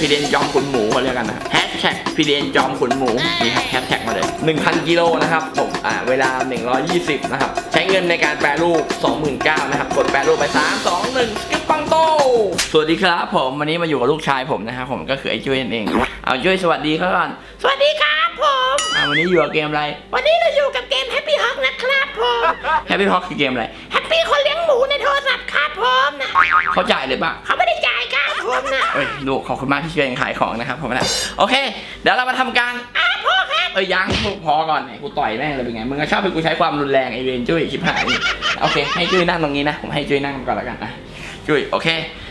พีเดนจอมขุนหมูเขาเรียกกันนะแฮชแท็กพีเดนจอมขุนหมูนี่ครับแฮชแท็กมาเลย 1,000 กิโลนะครับผมอ่าเวลา 120 นะครับ ใช้เงินในการแปรรูป 29,000นะครับ กดแปรรูปไป 3 2 1สกิปปังโต สวัสดีครับผมวันนี้มาอยู่กับลูกชายผมนะครับผมก็คือไอ้จุ้ยนั่นเอง เอาจุ้ยสวัสดีเขาก่อน สวัสดีครับผมอ่าวันนี้อยู่กับเกมอะไร วันนี้เราอยู่กับเกม Happy Hawk นะครับผม Happy Hawk คือเกมอะไร Happy คนเลี้ยงหมูในโทรศัพท์ครับผมนะเขาจ่ายเลยปะเขาไม่ได้จ่ายครับผมนะเอ้ยดูขอบคุณมากที่ช่วยกันขายของนะครับผมนะโอเค เดี๋ยวเรามาทำการอ้าพ่อครับเอ้ยยังพอก่อนเนี่ยกูต่อยแม่งเลยเป็นไงมึงก็ชอบให้กูใช้ความรุนแรงไอเวนจุ้ยชิบหายโอเค ให้จุ้ยนั่งตรงนี้นะผมให้จุ้ยนั่งก่อนแล้วกันนะจุ้ยโอเค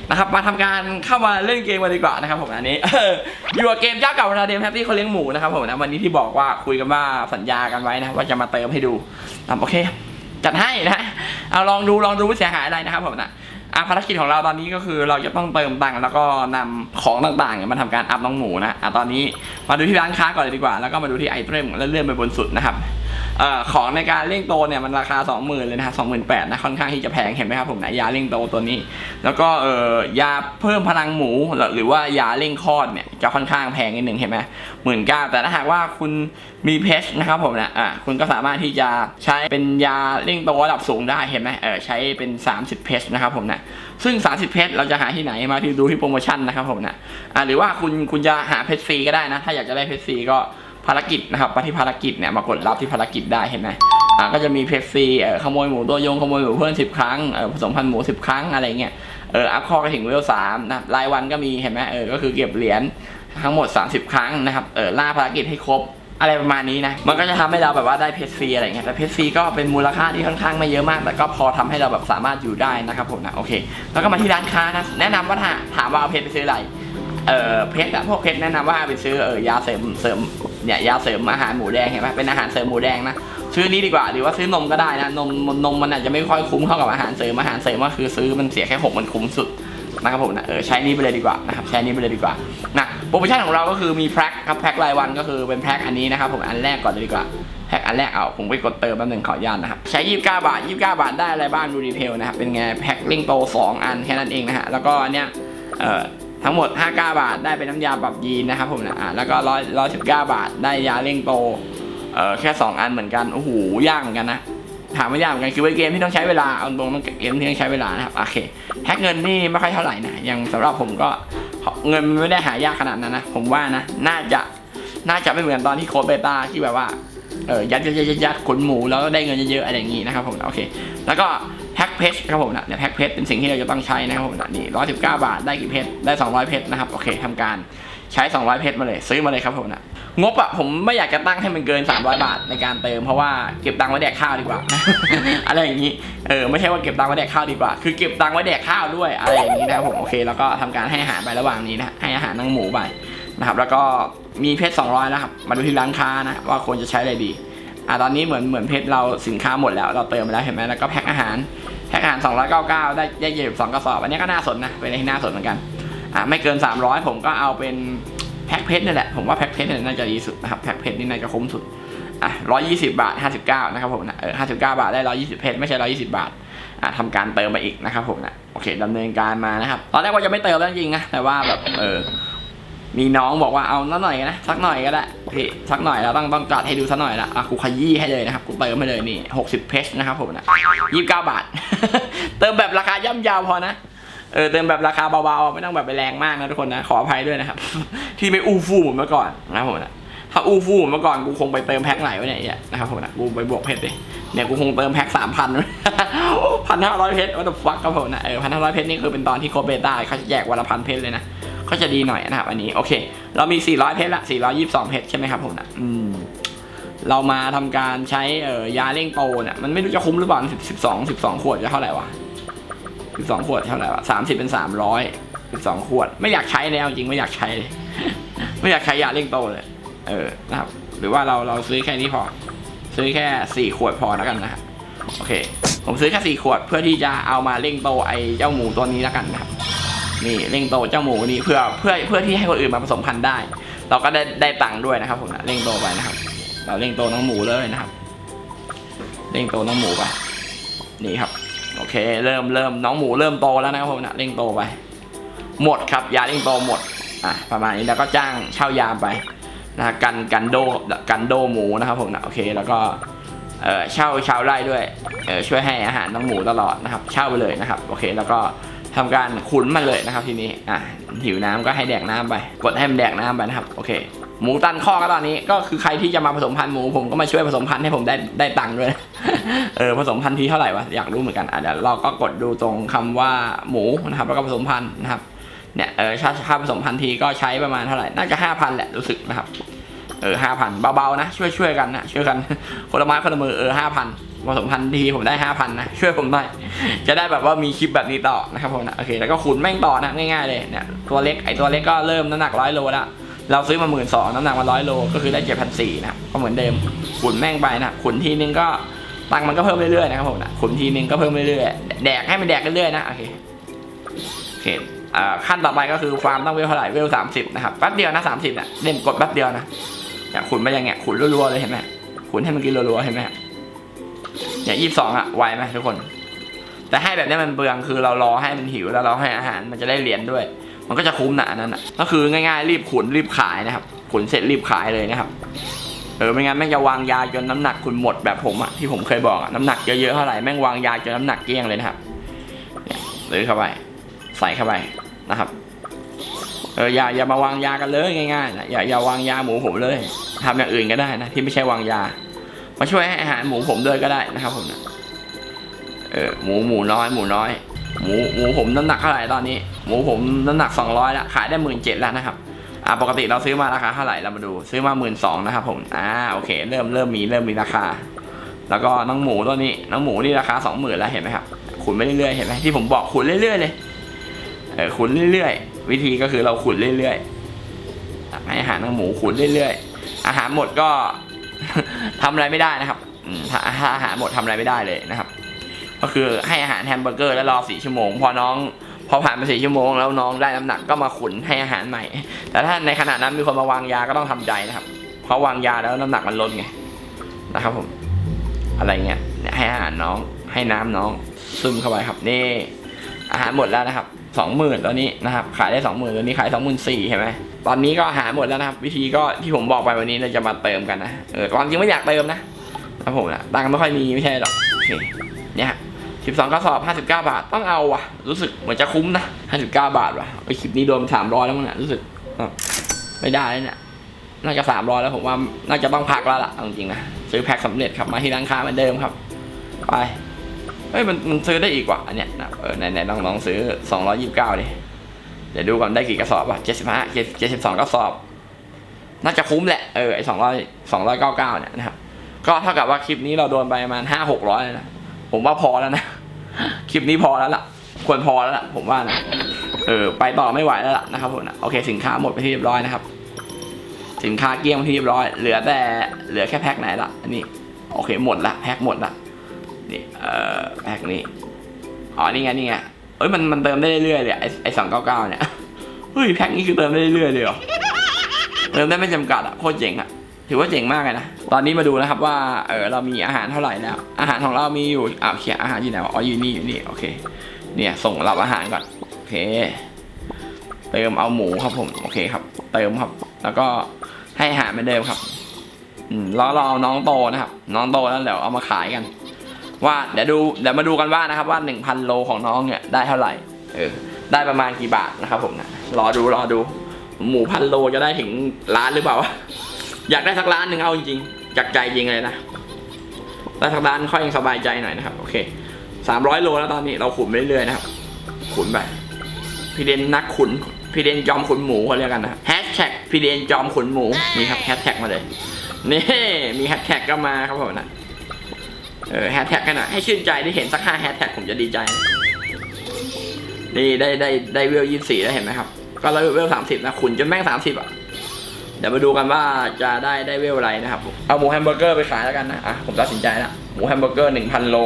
นะครับมาทำการเข้ามาเล่นเกมกันดีกว่านะครับผมอันนี้อยู่กับเกมเจ้าเก่าราเดมแฮปปี้เขาเลี้ยงหมูนะครับผมนะวันนี้ที่บอกว่าคุยกันว่าสัญญากันไว้นะว่าจะมาเติมให้ดูอ่โอเค จัดให้นะเอาลองดูลองดูว่าเสียหายอะไรนะครับผมนะ อะภารกิจของเราตอนนี้ก็คือเราจะต้องเติมตังค์แล้วก็นำของต่างๆเนี่ยมาทำการอัพน้องหมูนะอะตอนนี้มาดูที่ร้านค้าก่อนเลยดีกว่า แล้วก็มาดูที่ไอเทมแล้วเลื่อนไปบนสุดนะครับ เอ่อของในการเร่งโตเนี่ยมันราคา 20,000เลยนะฮะ28,000นะค่อนข้างที่จะแพงเห็นไหมครับผมนะยาเร่งโตตัวนี้ แล้วก็เอ่อยาเพิ่มพลังหมู หรือว่ายาเร่งคลอดเนี่ยจะค่อนข้างแพงนิดหนึ่งเห็นไหมหมื่นเก้าแต่ถ้าหากว่าคุณมีเพชนะครับผมนะอะคุณก็สามารถที่จะใช้เป็นยาเร่งโตระดับสูงได้เห็นไหมเออใช้เป็น 30 เพชนะครับผมนะซึ่ง 30 เพชเราจะหาที่ไหนมาที่ดูที่โปรโมชั่นนะครับผมนะอะหรือว่าคุณคุณจะหาเพชรฟรีก็ได้นะ ถ้าอยากจะได้เพชฟรีก็ ภารกิจนะครับมาที่ภารกิจเนี่ยมากดรับที่ภารกิจได้เห็นไหมอะก็จะมีเพชรฟรีเออขโมยหมูตัวยงขโมยหมูเพื่อน 10 ครั้งเออผสมพันธุ์หมู 10 ครั้งอะไรเงี้ยเอออัพคอก็ถึงเวลสามนะรายวันก็มีเห็นไหมเออก็คือเก็บเหรียญทั้งหมด 30 ครั้งนะครับเออล่าภารกิจให้ครบอะไรประมาณนี้นะ มันก็จะทำให้เราแบบว่าได้เพชรฟรีอะไรเงี้ย แต่เพชรฟรีก็เป็นมูลค่าที่ค่อนข้างไม่เยอะมาก แต่ก็พอทำให้เราแบบสามารถอยู่ได้นะครับผมนะ โอเค แล้วก็มาที่ร้านค้านะ แนะนำว่าถ้าถามว่าเอาเพชรไปซื้ออะไร เออเพชรอะพวกเพชรแนะนำว่าไปซื้อเออยาเสริมเสริม เนี่ยยาเสริมอาหารหมูแดงเห็นไหมเป็นอาหารเสริมหมูแดงนะซื้อนี้ดีกว่าหรือว่าซื้อนมก็ได้นะนมนมมันอาจจะไม่ค่อยคุ้มเท่ากับอาหารเสริมอาหารเสริมก็คือซื้อมันเสียแค่หกมันคุ้มสุดนะครับผมนะเออใช้นี้ไปเลยดีกว่านะครับใช้นี้ไปเลยดีกว่านะโปรโมชั่นของเราก็คือมีแพ็คครับแพ็ครายวันก็คือเป็นแพ็คอันนี้นะครับผมอันแรกก่อนเลยดีกว่าแพ็คอันแรกเอาผมไปกดเติมแป๊บนึงขออนุญาตนะครับใช้29บาท29บาทได้อะไรบ้างดูดีเทลนะครับเป็นไงแพ็คลิงโต2อันแค่นั้นเองนะฮะแล้วก็อันเนี้ยเอ่อ ทั้งหมด 59 บาทได้เป็นน้ำยาปรับยีนนะครับผมนะอะแล้วก็100 119บาทได้ยาเร่งโตเออแค่ 2 อันเหมือนกันโอ้โหยากเหมือนกันนะถามว่ายากเหมือนกันคือเป็นเกมที่ต้องใช้เวลาเอาตรงต้องเกมที่ต้องใช้เวลานะครับโอเคแฮกเงินนี่ไม่ค่อยเท่าไหร่นะยังสำหรับผมก็เงินไม่ได้หายากขนาดนั้นนะผมว่านะน่าจะน่าจะไม่เหมือนตอนที่โค้ดเบต้าที่แบบว่าเออยัดยัดยัดยัดขนหมูแล้วก็ได้เงินเยอะๆอะไรอย่างงี้นะครับผมโอเค แล้วก็ พ็คเพชรครับผมนะเนี่ยแพ็คเพชรเป็นสิ่งที่เราจะต้องใช้นะครับผมนะนี่ร้อยสิบเก้าบาทได้กี่เพชรได้สองร้อยเพชรนะครับโอเคทำการใช้ 200 เพชรมาเลย ซื้อมาเลยครับผมนะงบอะผมไม่อยากจะตั้งให้มันเกิน 300 บาทในการเติม เพราะว่าเก็บตังค์ไว้แดกข้าวดีกว่า อะไรอย่างนี้เออไม่ใช่ว่าเก็บตังค์ไว้แดกข้าวดีกว่า คือเก็บตังค์ไว้แดกข้าวด้วยอะไรอย่างนี้นะครับผมโอเคแล้วก็ทำการให้อาหารไประหว่างนี้นะให้อาหารนางหมูไปนะครับแล้วก็มีเพชร200นะครับมาดูที่ร้านค้านะว่าควรจะใช้อะไรดีอะตอนนี้เหมือนเหมือนเพชรเราสินค้าหมดแล้วเราเติมไปแล้วเห็นไหมแล้วก็แพ็คอาหาร แพ็คอาหาร299 ได้ได้เยอะสองกระสอบ อันนี้ก็น่าสนนะ เป็นอะไรที่น่าสนเหมือนกัน อะไม่เกิน 300 ผมก็เอาเป็นแพ็คเพชรนี่แหละ ผมว่าแพ็คเพชรเนี่ยน่าจะดีสุดนะครับ แพ็คเพชรนี่น่าจะคุ้มสุด อะ120 บาท 59 นะครับผมนะ เออ59 บาทได้ 120 เพชรไม่ใช่ 120 บาท อะทำการเติมไปอีกนะครับผมนะ โอเคดำเนินการมานะครับ ตอนแรกว่าจะไม่เติมแล้วจริงนะ แต่ว่าแบบ เออ มีน้องบอกว่าเอาสักหน่อยนะสักหน่อยก็ได้พี่สักหน่อยแล้วต้องต้องจัดให้ดูสักหน่อยละอะกูขยี้ให้เลยนะครับกูเติมให้เลยนี่60เพชรนะครับผมนะ29บาท เติมแบบราคาย่ำยาวพอนะเออเติมแบบราคาเบาๆไม่ต้องแบบไปแรงมากนะทุกคนนะขออภัยด้วยนะครับ ที่ไม่อู้ฟู่เหมือนเมื่อก่อนนะผมนะถ้าอู้ฟู่เหมือนเมื่อก่อนกูคงไปเติมแพ็คไหนวะเนี่ยไอ้เหี้ยนะครับผมนะกูไปบวกเพชรดิเนี่ยกูคงเติมแพ็คสามพันพันห้าร้อยเพชรวัตถุฟักครับผมนะเออพันห้าร้อยเพชรนี่คือเป็นตอนที่โคเบต้าเขาจะแจกวันละพันเพชรเลยนะ ก็จะดีหน่อยนะครับอันนี้โอเค เรามี 400 เพชรละ422 เพชรใช่ไหมครับผมนะอืมเรามาทำการใช้เอ่อยาเร่งโตเนี่ยมันไม่รู้จะคุ้มหรือเปล่า10 12 12ขวดจะเท่าไหร่วะ12ขวดเท่าไหร่วะ30เป็น300 12ขวด ไม่อยากใช้แล้วจริงไม่อยากใช้เลยไม่อยากใช้ยาเร่งโตเลย เออนะครับ หรือว่าเราเราซื้อแค่นี้พอ ซื้อแค่4ขวดพอแล้วกันนะครับโอเค ผมซื้อแค่4ขวดเพื่อที่จะเอามาเร่งโตไอ้เจ้าหมูตัวนี้แล้วกันนะครับ นี่เร่งโตเจ้าหมูนี่เพื่อเพื่อเพื่อที่ให้คนอื่นมาผสมพันธุ์ได้ เราก็ได้ได้ตังค์ด้วยนะครับผมนะเร่งโตไปนะครับ เราเร่งโตน้องหมูเลยนะครับ เร่งโตน้องหมูไปนี่ครับ โอเค เริ่มเริ่มน้องหมูเริ่มโตแล้วนะครับผมนะเร่งโตไป หมดครับยาเร่งโตหมดอะประมาณนี้แล้วก็จ้างเช่ายามไปนะกันกันโดกันโดหมูนะครับผมนะโอเคแล้วก็เออเช่าชาวไร่ด้วยเออช่วยให้อาหารน้องหมูตลอดนะครับ เช่าไปเลยนะครับ โอเคแล้วก็ ทำการขุนมันเลยนะครับทีนี้อะหิวน้ำก็ให้แดกน้ำไป กดให้มันแดกน้ำไปนะครับโอเค หมูตันข้อก็ตอนนี้ก็คือใครที่จะมาผสมพันธุ์หมูผมก็มาช่วยผสมพันธุ์ให้ผมได้ได้ตังค์ด้วยเออผสมพันธุ์ทีเท่าไหร่วะอยากรู้เหมือนกันอะเดี๋ยวเราก็กดดูตรงคำว่าหมูนะครับแล้วก็ผสมพันธุ์นะครับเนี่ยเออค่าค่าผสมพันธุ์ทีก็ใช้ประมาณเท่าไหร่น่าจะห้าพันแหละรู้สึกนะครับเออห้าพันเบาๆนะช่วยช่วยกันนะช่วยกันคนละไม้คนละมือเออห้าพัน ผสมพันธุ์ทีผมได้ห้าพันนะ ช่วยผมหน่อย จะได้แบบว่ามีคลิปแบบนี้ต่อนะครับผมนะโอเค แล้วก็ขุนแม่งต่อนะง่ายๆเลยเนี่ยตัวเล็กไอตัวเล็กก็เริ่มน้ำหนักร้อยโลละเราซื้อมาหมื่นสองน้ำหนักมาร้อยโลก็คือได้เจ็ดพันสี่นะก็เหมือนเดิมขุนแม่งไปนะขุนทีนึงก็ตังค์มันก็เพิ่มเรื่อยๆนะครับผมนะขุนทีนึงก็เพิ่มเรื่อยๆแดกให้มันแดกเรื่อยๆนะโอเคโอเคอ่าขั้นต่อไปก็คือฟามต้องเวลเท่าไหร่เวลสามสิบนะครับแป๊บเดียวนะสามสิบเนี่ยเล่นกดแป๊บเดียวนะอย่างขุนไปอย่างเงี้ยขุนรัวๆเลยเห็นไหมขุนให้มันกินรัวๆเห็นไหม อย่างยี่สิบสองอะไวไหมทุกคน แต่ให้แบบนี้มันเปลืองคือเรารอให้มันหิวแล้วเราให้อาหารมันจะได้เหรียญด้วย มันก็จะคุ้มนะอันนั้นนะก็คือง่ายๆ รีบขุนรีบขายนะครับขุนเสร็จรีบขายเลยนะครับเออไม่งั้นแม่งจะวางยาจนน้ำหนักคุณหมดแบบผมอะที่ผมเคยบอกอะน้ำหนักเยอะๆเท่าไหร่แม่งวางยาจนน้ำหนักเกลี้ยงเลยนะครับเนี่ยเลยเข้าไป ใส่เข้าไปนะครับเอออย่าอย่ามาวางยากันเลยง่ายๆนะอย่าอย่าวางยาหมูผมเลยทำอย่างอื่นก็ได้นะที่ไม่ใช่วางยา มาช่วยให้อาหารหมูผมด้วยก็ได้นะครับผมนะเออหมูหมูน้อย หมูน้อย หมูหมูผมน้ำหนักเท่าไหร่ตอนนี้ หมูผมน้ำหนัก200แล้วขายได้หมื่นเจ็ดแล้วนะครับอ่าปกติเราซื้อมาราคาเท่าไหร่เรามาดู ซื้อมาหมื่นสองนะครับผมอ่าโอเค เริ่มเริ่มมีเริ่มมีราคา แล้วก็น้องหมูตัวนี้น้องหมูนี่ราคาสองหมื่นแล้วเห็นไหมครับขุนไปเรื่อยๆเห็นไหมที่ผมบอกขุนเรื่อยๆเลยเออขุนเรื่อยๆ วิธีก็คือเราขุนเรื่อยๆให้อาหารน้องหมูขุนเรื่อยๆ อาหารหมดก็ ทำอะไรไม่ได้นะครับถ้าอาหารหมดทำอะไรไม่ได้เลยนะครับ ก็คือให้อาหารแฮมเบอร์เกอร์แล้วรอสี่ชั่วโมง พอน้อง พอผ่านไปสี่ชั่วโมง แล้วน้องได้น้ำหนักก็มาขุนให้อาหารใหม่ แต่ถ้าในขณะนั้นมีคนมาวางยาก็ต้องทำใจนะครับ เพราะวางยาแล้วน้ำหนักมันลดไงนะครับผม อะไรเงี้ยเนี่ยให้อาหารน้องให้น้ำน้องซึมเข้าไปครับนี่อาหารหมดแล้วนะครับ สองหมื่นตอนนี้นะครับขายได้สองหมื่นตอนนี้ขายสองหมื่นสี่เห็นไหมตอนนี้ก็หาหมดแล้วนะครับ วิธีก็ที่ผมบอกไปวันนี้เราจะมาเติมกันนะเออความจริงไม่อยากเติมนะครับผมนะตังค์ไม่ค่อยมีไม่ใช่หรอกโอเคเนี่ยสิบสองกระสอบห้าสิบเก้าบาทต้องเอาว่ะ รู้สึกเหมือนจะคุ้มนะห้าสิบเก้าบาทว่ะไอคลิปนี้โดนสามร้อยแล้วมั้งเนี่ยรู้สึกอะไม่ได้เลยเนี่ยน่าจะสามร้อยแล้วผมว่าน่าจะต้องพักแล้วล่ะเอาจริงๆนะซื้อแพ็คสำเร็จครับมาที่ร้านค้าเหมือนเดิมครับ ไป เฮ้ยมันมันซื้อได้อีกว่ะอันเนี้ยนะเออไหนไหนลองลองซื้อสองร้อยยี่สิบเก้าดิเดี๋ยวดูก่อนได้กี่กระสอบอะเจ็ดสิบห้าเจ็ดสิบสองกระสอบ น่าจะคุ้มแหละเออไอสองร้อยสองร้อยเก้าเก้าเนี่ยนะครับ ก็เท่ากับว่าคลิปนี้เราโดนไปประมาณห้าหกร้อยนะผมว่าพอแล้วนะ คลิปนี้พอแล้วล่ะ ควรพอแล้วล่ะ ผมว่านะเออไปต่อไม่ไหวแล้วล่ะนะครับผมนะโอเคสินค้าหมดไปที่เรียบร้อยนะครับ สินค้าเกลี้ยงไปที่เรียบร้อย เหลือแต่เหลือแค่แพ็คไหนละอันนี้โอเคหมดละแพ็คหมดละ นี่เอ่อแพ็คนี้อ๋อนี่ไงนี่ไงเอ้ยมันมันเติมได้เรื่อยๆเลยไอไอสองเก้าเก้าเนี่ยเฮ้ยแพ็คนี้คือเติมได้เรื่อยๆเลยเหรอเติมได้ไม่จำกัดอะโคตรเจ๋งอะถือว่าเจ๋งมากเลยนะ ตอนนี้มาดูนะครับว่า เออเรามีอาหารเท่าไหร่แล้ว อาหารของเรามีอยู่อ่าเขียอาหารอยู่ไหนวะอ๋ออยู่นี่อยู่นี่ โอเค เนี่ยส่งรับอาหารก่อน โอเค เติมเอาหมูครับผม โอเคครับ เติมครับ แล้วก็ให้อาหารเหมือนเดิมครับ อืมรอรอน้องโตนะครับ น้องโตแล้วเดี๋ยวเอามาขายกัน ว่าเดี๋ยวดูเดี๋ยวมาดูกันว่านะครับว่าหนึ่งพันโลของน้องเนี่ยได้เท่าไหร่เออได้ประมาณกี่บาทนะครับผมนะรอดูรอดู หมูพันโลจะได้ถึงล้านหรือเปล่า อยากได้สักล้านหนึ่งเอาจริงๆจากใจจริงเลยนะได้สักล้านค่อยยังสบายใจหน่อยนะครับโอเคสามร้อยโลแล้วตอนนี้เราขุนไปเรื่อยๆนะครับขุนไปพี่เดนนักขุนพี่เดนจอมขุนหมูเขาเรียกกันนะแฮชแท็กพี่เดนจอมขุนหมูนี่ครับแฮชแท็กมาเลยนี่มีแฮชแท็กก็มาครับผมนะ เออแฮชแท็กกันนะให้ชื่นใจได้เห็นสักห้าแฮชแท็กผมจะดีใจ นี่ได้ได้ได้เวลยี่สี่แล้วเห็นไหมครับ ก็เราเวลสามสิบนะขุนจนแม่งสามสิบอะ เดี๋ยวมาดูกันว่าจะได้ได้เวลอะไรนะครับ เอาหมูแฮมเบอร์เกอร์ไปขายแล้วกันนะอะผมตัดสินใจแล้วหมูแฮมเบอร์เกอร์หนึ่งพันโล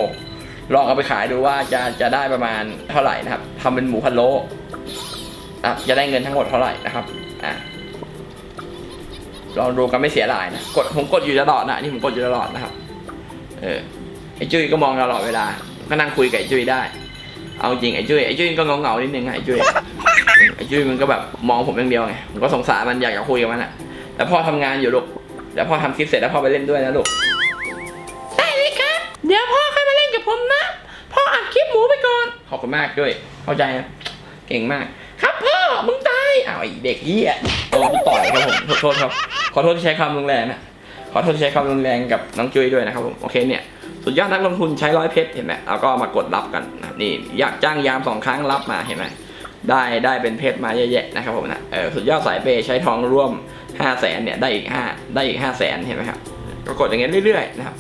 ลองเอาไปขายดูว่าจะจะได้ประมาณเท่าไหร่นะครับทำเป็นหมูพะโลอะจะได้เงินทั้งหมดเท่าไหร่นะครับอะลองดูกันไม่เสียหลายนะ กดผมกดอยู่ตลอดนะนี่ผมกดอยู่ตลอดนะครับ เออ ไอ้จุ้ยก็มองตลอดเวลา ก็นั่งคุยกับไอ้จุ้ยได้ เอาจริงไอ้จุ้ยไอ้จุ้ยก็เงาเงาๆนิดนึงอะไอ้จุ้ยไอ้จุ้ยจุ้ยมันก็แบบมองผมอย่างเดียวไงผมก็สงสารมันอยากจะคุยกับมันอะแต่พ่อทำงานอยู่ลูกเดี๋ยวพ่อทำคลิปเสร็จแล้วพ่อไปเล่นด้วยนะลูก ได้เลยครับ เดี๋ยวพ่อค่อยมาเล่นกับผมนะ พ่ออัดคลิปหมูไปก่อน ขอบคุณมากด้วย เข้าใจนะ เก่งมาก ครับพ่อ มึงตาย อ้าวไอเด็กเหี้ยโดนกูต่อยครับผมขอโทษครับ ขอโทษที่ใช้ความรุนแรงนะ ขอโทษที่ใช้ความรุนแรงกับน้องจุ้ยด้วยนะครับผม โอเคเนี่ย สุดยอดนักลงทุนใช้ร้อยเพชรเห็นไหมแล้วก็มากดรับกันนะนี่อยากจ้างยามสองครั้งรับมาเห็นไหมได้ได้เป็นเพชรมาเยอะแยะนะครับผมนะเออสุดยอดสายเปย์ใช้ทองร่วม5 0 0แสนเนี่ยได้อีก 5 ได้อีก 5 0 0แสนเห็นไหมครับ ก็กดอย่างเงี้ยเรื่อยๆนะครับ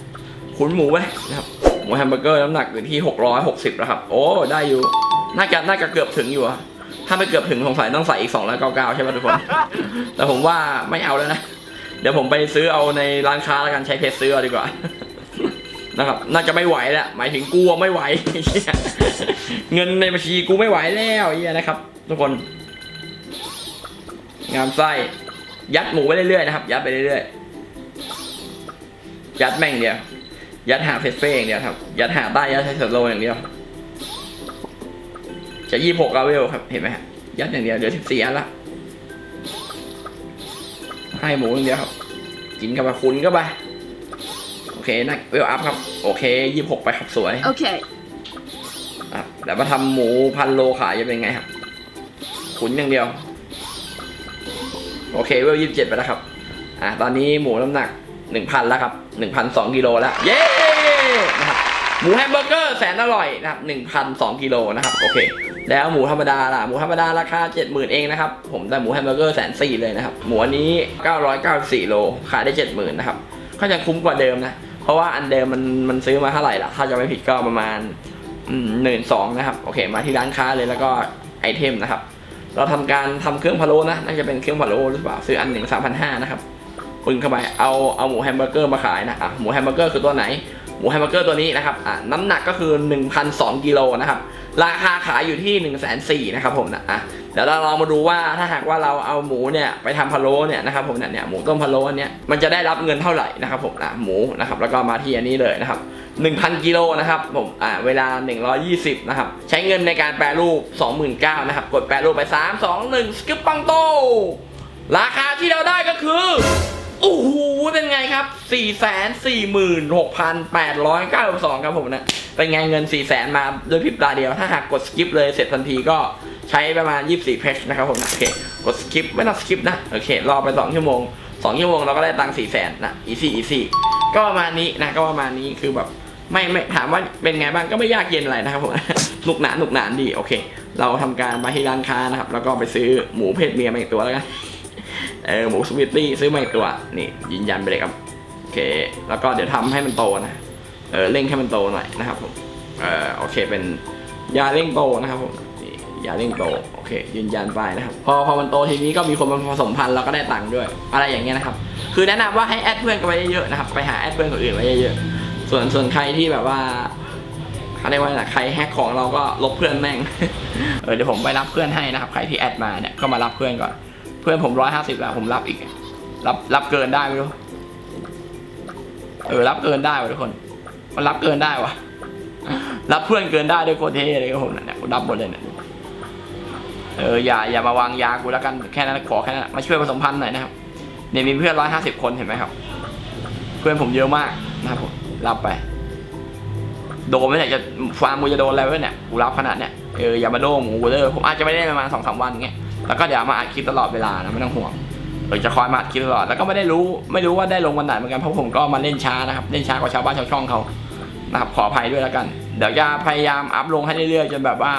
ขุนหมูไปนะครับหมูแฮมเบอร์เกอร์น้ำหนักอยู่ที่ 660แล้วครับ โอ้ได้อยู่น่าจะน่าจะเกือบถึงอยู่อะถ้าไม่เกือบถึงสงสัยต้องใส่อีก299ใช่ไหมทุกคน แต่ผมว่าไม่เอาแล้วนะ เดี๋ยวผมไปซื้อเอาในร้านค้าแล้วกันใช้เพจซื้อเอาดีกว่า นะครับ น่าจะไม่ไหวแล้วหมายถึงกูอะไม่ไหว เงินในบัญชีกูไม่ไหวแล้วเฮียนะครับ ทุกคน งามไส้ยัดหมูไปเรื่อยๆนะครับ ยัดไปเรื่อยๆ ยัดแม่งเดียว ยัดหาเฟสเฟ่อย่างเดียวครับ ยัดหาใต้ยัดใช้สโลอย่างเดียว จะยี่หกเลเวลครับ เห็นไหมฮะ ยัดอย่างเดียว เดี๋ยวสิบสี่อันละ ให้หมูอย่างเดียวครับ กินกับไปคุณก็ไป เคนะเวลอัพครับ โอเคยี่หกไปครับสวย Okay. อะเดี๋ยวมาทำหมูพันโลขายจะเป็นไงครับ ขุนอย่างเดียว โอเคเวลยี่สิบเจ็ดไปแล้วครับ อะตอนนี้หมูน้ำหนักหนึ่งพันแล้วครับหนึ่งพันสองกิโลแล้ว เย้นะครับหมูแฮมเบอร์เกอร์แสนอร่อยนะครับหนึ่งพันสองกิโลนะครับโอเค แล้วหมูธรรมดาล่ะหมูธรรมดาราคาเจ็ดหมื่นเองนะครับผมแต่หมูแฮมเบอร์เกอร์แสนสี่เลยนะครับหมูอันนี้เก้าร้อยเก้าสี่โลขายได้เจ็ดหมื่นนะครับก็จะคุ้มกว่าเดิมนะ เพราะว่าอันเดิมมันมันซื้อมาเท่าไหร่ล่ะ ถ้าจะไม่ผิดก็ประมาณหนึ่งสองนะครับ โอเค มาที่ร้านค้าเลยแล้วก็ไอเทมนะครับ เราทำการทำเครื่องพะโล้นะ น่าจะเป็นเครื่องพะโล้หรือเปล่า ซื้ออันหนึ่งสามพันห้านะครับคุณเข้าไป เอาเอาหมูแฮมเบอร์เกอร์มาขายนะอะหมูแฮมเบอร์เกอร์คือตัวไหน มูแฮมเบอร์เกอร์ตัวนี้นะครับอะน้ำหนักก็คือ 1,002กิโลนะครับ ราคาขายอยู่ที่1นึ่งแสนสี่นะครับผมนะอะเดี๋ยวเราลองมาดูว่าถ้าหากว่าเราเอาหมูเนี่ยไปทำพะโล้เนี่ยนะครับผมเนี่ยเนี่ยหมูต้มพะโล้อันเนี้ยมันจะได้รับเงินเท่าไหร่นะครับผมนะหมูนะครับแล้วก็มาที่อันนี้เลยนะครับ1,000 กิโลนะครับผมอ่าเวลา 120นะครับใช้เงินในการแปรรูป 29,000นะครับกดแปรรูปไป 3 2 1สกิปปังโตราคาที่เราได้ก็คือ โอ้โห เป็นไงครับ 446,892 ครับผมนะ เป็นไงเงิน 400,000 มาด้วยพริบตาเดียว ถ้าหากกดสกิปเลยเสร็จทันทีก็ใช้ประมาณ 24 เพจนะครับผมนะ โอเค กดสกิปไม่ต้องสกิปนะ โอเค รอไป 2 ชั่วโมง 2 ชั่วโมงเราก็ได้ตังค์400,000 นะ อีซี่อีซี่ก็ประมาณนี้นะ ก็ประมาณนี้คือแบบไม่ไม่ถามว่าเป็นไงบ้างก็ไม่ยากเย็นอะไรนะครับผมหนุกหนานหนุกหนานดี โอเค เราทำการมาที่ร้านค้านะครับ แล้วก็ไปซื้อหมูเพศเมียมาอีกตัวแล้วกัน เออหมูสวิตตี้ซื้อมาอีกตัวนี่ยืนยันไปเลยครับโอเค แล้วก็เดี๋ยวทำให้มันโตนะเออเร่งให้มันโตหน่อยนะครับผมเออโอเคเป็นยาเร่งโตนะครับผมยาเร่งโตโอเค ยืนยันไปนะครับพอพอมันโตทีนี้ก็มีคนมาผสมพันธุ์เราก็ได้ตังค์ด้วย อะไรอย่างเงี้ยนะครับ คือแนะนำว่าให้แอดเพื่อนกันไปเยอะๆนะครับไปหาแอดเพื่อนคนอื่นไว้เยอะๆส่วนส่วนใครที่แบบว่าเขาเรียกว่าอะไรใครแฮกของเราก็ลบเพื่อนแม่ง เออเดี๋ยวผมไปรับเพื่อนให้นะครับ ใครที่แอดมาเนี่ยก็มารับเพื่อนก่อน เพื่อนผมร้อยห้าสิบแล้วผมรับอีก รับรับเกินได้ไม่รู้เออรับเกินได้วะทุกคน มันรับเกินได้วะรับเพื่อนเกินได้ด้วยโคเท่เลยครับผมเนี่ยกูรับหมดเลยเนี่ยเอออย่าอย่ามาวางยากูแล้วกันแค่นั้นขอแค่นั้นมาช่วยผสมพันธุ์หน่อยนะครับเนี่ยมีเพื่อนร้อยห้าสิบคนเห็นไหมครับ เพื่อนผมเยอะมากนะครับผมรับไป โดนไม่อยากจะฟาร์มกูจะโดนอะไรวะเนี่ยกูรับขนาดเนี่ยเอออย่ามาโดนงูกูเลยผมอาจจะไม่ได้ประมาณสองสามวันเงี้ย แล้วก็เดี๋ยวมาอัดคลิปตลอดเวลานะไม่ต้องห่วงเออจะคอยมาอัดคลิปตลอดแล้วก็ไม่ได้รู้ไม่รู้ว่าได้ลงวันไหนเหมือนกันเพราะผมก็มาเล่นช้านะครับเล่นช้ากว่าชาวบ้านชาวช่องเขานะครับขออภัยด้วยแล้วกัน เดี๋ยวจะพยายามอัพลงให้เรื่อยๆจนแบบว่า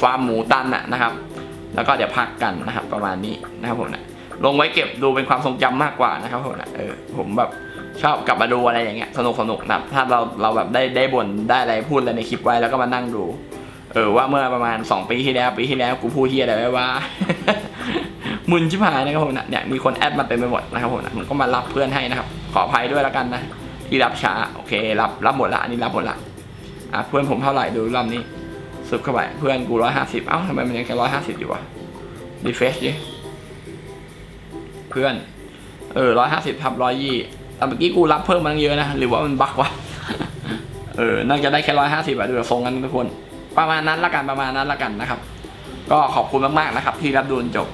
ฟาร์มหมูตันน่ะนะครับ แล้วก็เดี๋ยวพักกันนะครับประมาณนี้นะครับผมนะลงไว้เก็บดูเป็นความทรงจำมากกว่านะครับผมนะเออผมแบบชอบกลับมาดูอะไรอย่างเงี้ยสนุกสนุกนะครับถ้าเราเราแบบได้ได้บ่นได้อะไรพูดอะไรในคลิปไว้แล้วก็มานั่งดู เออว่าเมื่อประมาณ 2 ปีที่แล้วปีที่แล้วกูพูดที่อะไรไว้ว่า มึนชิบหายนะครับผมนะเนี่ยมีคนแอดมาเต็มไปหมดนะครับผมนะผมก็มารับเพื่อนให้นะครับ ขออภัยด้วยแล้วกันนะที่รับช้าโอเครับรับหมดละอันนี้รับหมดละอะเพื่อนผมเท่าไหร่ดูรอบนี้สุดเข้าไปเพื่อนกูร้อยห้าสิบเอ้าทำไมมันยังแค่ร้อยห้าสิบอยู่วะรีเฟชดิเพื่อนเออร้อยห้าสิบทับร้อยยี่แต่เมื่อกี้กูรับเพิ่มมาตั้งเยอะนะหรือว่ามันบักวะเออน่าจะได้แค่ร้อยห้าสิบอะดูทรงกันทุกคน ประมาณนั้นละกันประมาณนั้นละกันนะครับ ก็ขอบคุณมากๆนะครับ ที่รับดูจนจบ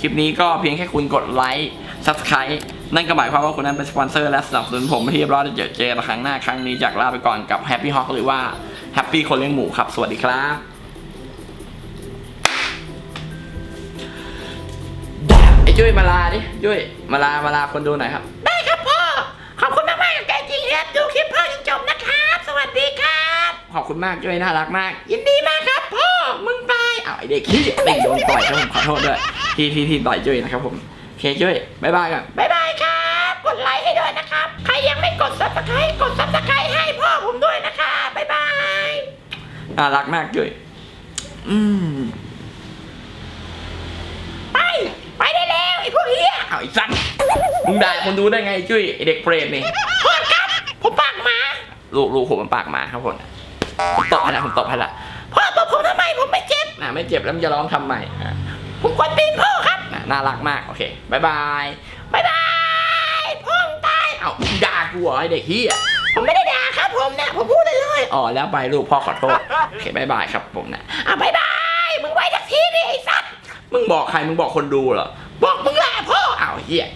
คลิปนี้ก็เพียงแค่คุณกดไลค์ subscribe นั่นก็หมายความว่าคุณนั้นเป็นสปอนเซอร์และสนับสนุนผมที่เรียบร้อยเดี๋ยวเจอกันครั้งหน้าครั้งนี้จากลาไปก่อนกับ Happy Hawk หรือว่า Happy คนเลี้ยงหมูครับ สวัสดีครับไอ้จุ้ยมาลาดิจุ้ยมาลามาลาคนดูหน่อยครับ ขอบคุณมากจุ้ยน่ารักมาก ยินดีมากครับพ่อมึงตายอ้าวไอเด็กขี้เด็กโดนต่อยครับผมขอโทษด้วยที่ที่ที่ต่อยจุ้ยนะครับผมโอเคจุ้ยบายบายกันบ๊ายบายครับกดไลค์ให้ด้วยนะครับใครยังไม่กดซับสไครต์กดซับสไครต์ให้พ่อผมด้วยนะครับบ๊ายบายน่ารักมากจุ้ยอืมไปไปได้แล้วไอ้พวกเฮียเอาไอ้สัตว์มึงด่าคนดูได้ไงจุ้ยไอเด็กเปรตนี่พ่อครับผมปากหมาลูกลูกผมมันปากหมาครับผม ผมตบให้ละผมตบให้ละพ่อตบผมทำไมผมไม่เจ็บน่ะไม่เจ็บแล้วมันจะร้องทำไมอะผมกดตีนพ่อครับน่ะน่ารักมากโอเคบายบายบ๊ายบายพ่อมึงตายเอามึงด่ากูเหรอไอเด็กเฮียผมไม่ได้ด่าครับผมเนี่ยผมพูดได้เลยอ๋อแล้วไปลูกพ่อขอโทษโอเคบายบายครับผมนะอะบ๊ายบายมึงไว้สักทีดิไอ้สัตว์มึงบอกใครมึงบอกคนดูเหรอบอกมึงแหละพ่ออ้าวเฮีย